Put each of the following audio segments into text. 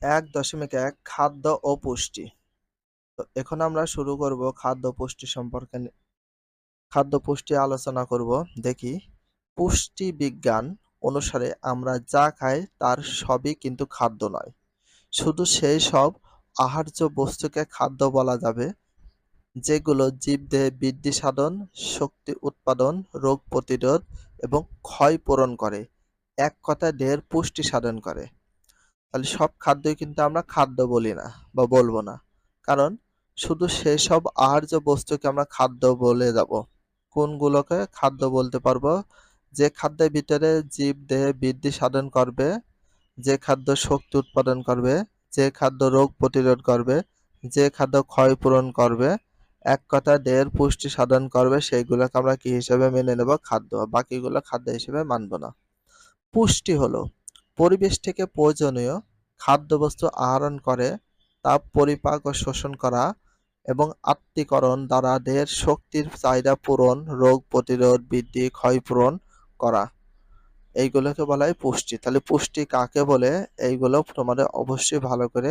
এক দশমিক এক খাদ্য ও পুষ্টি। তো এখন আমরা শুরু করব খাদ্য পুষ্টি সম্পর্কে খাদ্য পুষ্টি আলোচনা করব। দেখি, পুষ্টি বিজ্ঞান অনুসারে আমরা যা খাই তার সবই কিন্তু খাদ্য নয়। শুধু সেই সব আহার্য বস্তুকে খাদ্য বলা যাবে, যেগুলো জীবদেহে বৃদ্ধি সাধন, শক্তি উৎপাদন, রোগ প্রতিরোধ এবং ক্ষয় পূরণ করে। এক কথায় দেহের পুষ্টি সাধন করে। তাহলে সব খাদ্যই কিন্তু আমরা খাদ্য বলি না বা বলব না। কারণ শুধু সেসব আহার্য বস্তুকে আমরা খাদ্য বলে যাব কোনগুলোকে খাদ্য বলতে পারব? যে খাদ্যের ভিতরে জীব, দেহে, বৃদ্ধি সাধন করবে, যে খাদ্য শক্তি উৎপাদন করবে, যে খাদ্য রোগ প্রতিরোধ করবে, যে খাদ্য ক্ষয় পূরণ করবে, এক কথায় দেহের পুষ্টি সাধন করবে, সেইগুলোকে আমরা কি হিসেবে মেনে নেব? খাদ্য। বাকিগুলো খাদ্য হিসেবে মানব না। পুষ্টি হলো। পরিবেশ থেকে প্রয়োজনীয় খাদ্যবস্তু আহরণ করে, তা পরিপাক ও শোষণ করা এবং আত্তীকরণ দ্বারা দেহের শক্তির চাহিদা পূরণ, রোগ প্রতিরোধ বৃদ্ধি, ক্ষয়পূরণ করা। এইগুলোকে বলা হয় পুষ্টি। তাহলে পুষ্টি কাকে বলে? এইগুলো তোমাদের অবশ্যই ভালো করে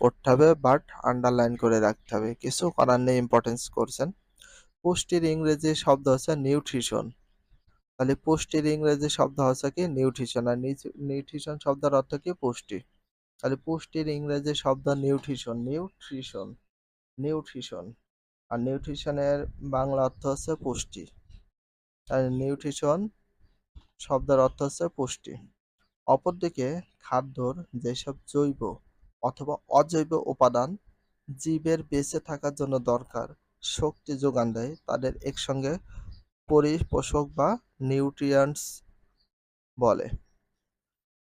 পড়তে হবে বাট আন্ডারলাইন করে রাখতে হবে। কিছু করার নেই ইম্পর্টেন্স করছেন। পুষ্টির ইংরেজি শব্দ হচ্ছে নিউট্রিশন তাহলে পুষ্টির ইংরেজি শব্দ হচ্ছে কি? নিউট্রিশন। আর নিউট্রিশন শব্দের অর্থ কি? পুষ্টি। তাহলে পুষ্টির ইংরেজি শব্দ নিউট্রিশন নিউট্রিশন নিউট্রিশন। আর নিউট্রিশনের বাংলা অর্থ হচ্ছে পুষ্টি। তাহলে নিউট্রিশন শব্দের অর্থ হচ্ছে পুষ্টি। অপরদিকে খাদ্যর যেসব জৈব অথবা অজৈব উপাদান জীবের বেঁচে থাকার জন্য দরকার, শক্তি যোগান দেয়, তাদের একসঙ্গে পরিপোষক বা নিউট্রিয়েন্টস বলে।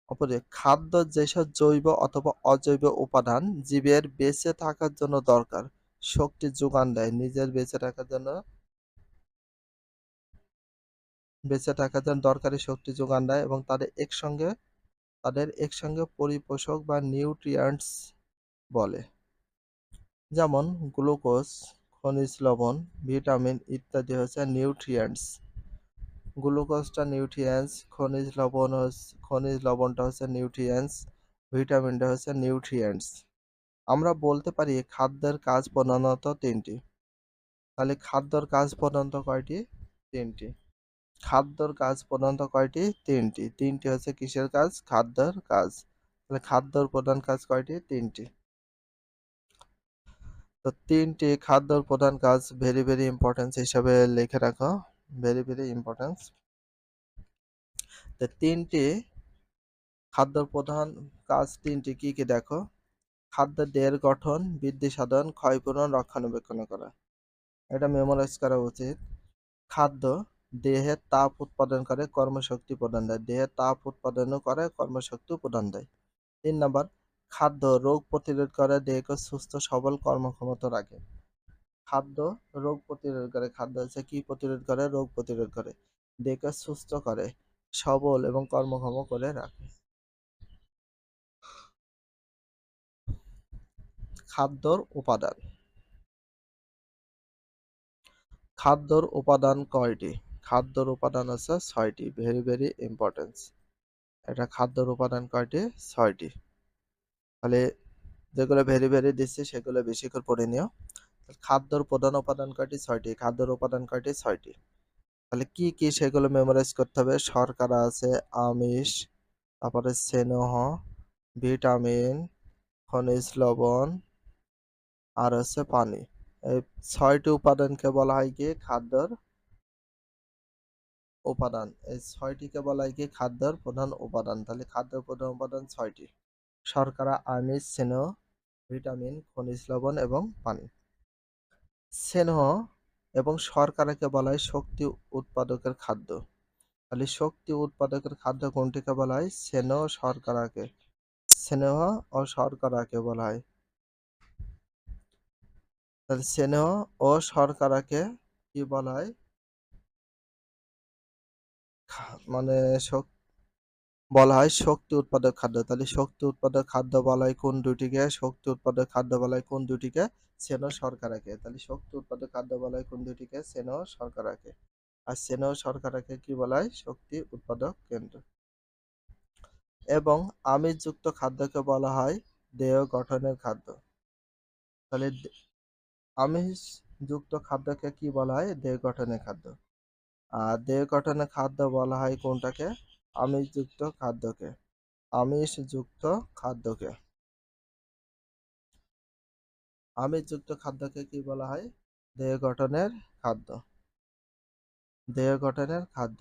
অপরে খাদ্য যেসব জৈব অথবা অজৈব উপাদান জীবের বেঁচে থাকার জন্য দরকার, শক্তি যোগান দেয়, নিজের বেঁচে থাকার জন্য বেঁচে থাকার জন্য দরকারি শক্তি যোগান দেয় এবং তাদের একসঙ্গে তাদের একসঙ্গে পরিপোষক বা নিউট্রিয়েন্টস বলে। যেমন, গ্লুকোজ খনিজ লবণ, ভিটামিন ইত্যাদি হচ্ছে নিউট্রিয়েন্টস। গ্লুকোজটা নিউট্রিয়েন্টস, খনিজ লবণ খনিজ লবণটা হচ্ছে নিউট্রিয়েন্টস, ভিটামিনটা হচ্ছে নিউট্রিয়েন্টস। আমরা বলতে পারি খাদ্যের কাজ প্রধানত তিনটি। তাহলে খাদ্যর কাজ প্রধানত কয়টি? তিনটি। খাদ্যর কাজ প্রধানত কয়টি? তিনটি। তিনটি হচ্ছে কিসের কাজ? খাদ্যর কাজ। তাহলে খাদ্যর প্রধান কাজ কয়টি? তিনটি। তো তিনটি খাদ্যর প্রধান কাজ ভেরি ভেরি ইম্পর্টেন্স হিসাবে লিখে রাখো। ভেরি ভেরি ইম্পর্টেন্স তো তিনটি খাদ্যর প্রধান কাজ তিনটি কি কি দেখো? খাদ্য দেহের গঠন, বৃদ্ধি সাধন, ক্ষয়পূরণ, রক্ষণাবেক্ষণ করা। এটা মেমোরাইজ করা উচিত। খাদ্য দেহে তাপ উৎপাদন করে, কর্মশক্তি প্রদান দেয়। দেহে তাপ উৎপাদনও করে, কর্মশক্তি প্রদান দেয়। তিন নম্বর খাদ্য রোগ প্রতিরোধ করে দেহকে সুস্থ, সবল কর্মক্ষমতা রাখে। খাদ্য রোগ প্রতিরোধ করে, খাদ্য হচ্ছে কি প্রতিরোধ করে? রোগ প্রতিরোধ করে। দেহকে সুস্থ করে, সবল এবং কর্মক্ষম করে রাখে। খাদ্যর উপাদান। খাদ্যর উপাদান কয়টি? খাদ্যর উপাদান আছে ছয়টি। ভেরি ভেরি ইম্পর্টেন্স এটা খাদ্যর উপাদান কয়টি? ছয়টি। তাহলে যেগুলো ভেরি ভেরি দিচ্ছি, সেগুলো বেশি করে পড়ে নিও। খাদ্যর প্রধান উপাদান কয়টি? ছয়টি। খাদ্যর উপাদান কয়টি? ছয়টি। তাহলে কি কি সেগুলো মেমোরাইজ করতে হবে? শর্করা আছে, আমিষ, তারপরে স্নেহ, ভিটামিন, খনিজ লবণ, আর হচ্ছে পানি। এই ছয়টি উপাদানকে বলা হয় কি? খাদ্যর উপাদান। এই ছয়টিকে বলা হয় কি? খাদ্যর প্রধান উপাদান। তাহলে খাদ্যের প্রধান উপাদান ছয়টি। শর্করা, আমিষ, স্নেহ, ভিটামিন, খনিজ লবণ এবং পানি। স্নেহ এবং শর্করাকে বলা হয় শক্তি উৎপাদকের খাদ্য। তাহলে শক্তি উৎপাদকের খাদ্য কোনটিকে বলা হয়? স্নেহ শর্করাকে। স্নেহ ও শর্করাকে বলা হয়। তাহলে স্নেহ ও শর্করাকে কি বলা হয়? মানে বলা হয় শক্তি উৎপাদক খাদ্য। তাহলে শক্তি উৎপাদক খাদ্য বলা হয় কোন দুটিকে? শক্তি উৎপাদক খাদ্য বলা হয় কোন দুটিকে? সেন শর্করাকে। তাহলে শক্তি উৎপাদক খাদ্য বলা হয় কোন দুটিকে? সেন শর্করাকে। আর সেন শর্করাকে কি বলা হয়? শক্তি উৎপাদক কেন্দ্র। এবং আমিষযুক্ত খাদ্যকে বলা হয় দেহ গঠনের খাদ্য। তাহলে আমিষযুক্ত খাদ্যকে কি বলা হয়? দেহ গঠনের খাদ্য। আর দেহ গঠনের খাদ্য বলা হয় কোনটাকে? আমিষযুক্ত খাদ্যকে। আমিষযুক্ত খাদ্যকে। আমিষযুক্ত খাদ্যকে কি বলা হয়? দেহ গঠনের খাদ্য। দেহ গঠনের খাদ্য।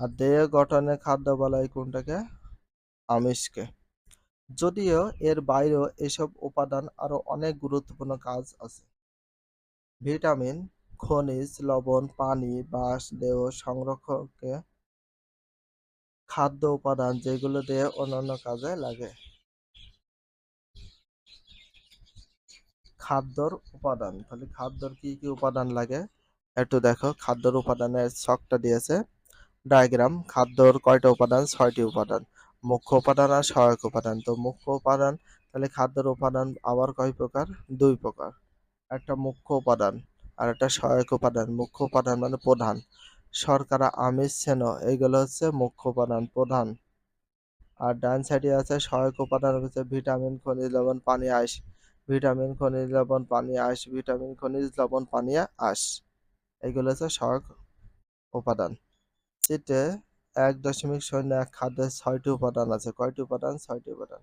আর দেহ গঠনের খাদ্য বলা হয় কোনটাকে? আমিষকে। যদিও এর বাইরেও এসব উপাদান আরও অনেক গুরুত্বপূর্ণ কাজ আছে। ভিটামিন, খনিজ, লবণ, পানি, বাঁশ, দেহ সংরক্ষকে খাদ্য উপাদান যেগুলো দিয়ে অন্যান্য কাজে লাগে। খাদ্যর উপাদান, তাহলে খাদ্যর কি কি উপাদান লাগে? একটু দেখো, খাদ্যর উপাদানের ছকটা দিয়েছে। ডায়াগ্রাম, খাদ্যর কয়টা উপাদান? ছয়টি উপাদান। মুখ্য উপাদান আর সহায়ক উপাদান। তো মুখ্য উপাদান, তাহলে খাদ্যের উপাদান আবার কয় প্রকার? দুই প্রকার। একটা মুখ্য উপাদান আর একটা সহায়ক উপাদান। মুখ্য উপাদান মানে প্রধান। শর্করা আমিষ স্নেহ এইগুলো হচ্ছে মুখ্য উপাদান প্রধান। আর ডান সাইডে আছে সহায়ক উপাদান হচ্ছে ভিটামিন, খনিজ লবণ, পানি আঁশ ভিটামিন, খনিজ লবণ, পানি আঁশ ভিটামিন, খনিজ লবণ, পানি আঁশ এগুলো হচ্ছে সহায়ক উপাদান। চিত্রে এক দশমিক শূন্য এক খাদ্যের ছয়টি উপাদান আছে। কয়টি উপাদান? ছয়টি উপাদান।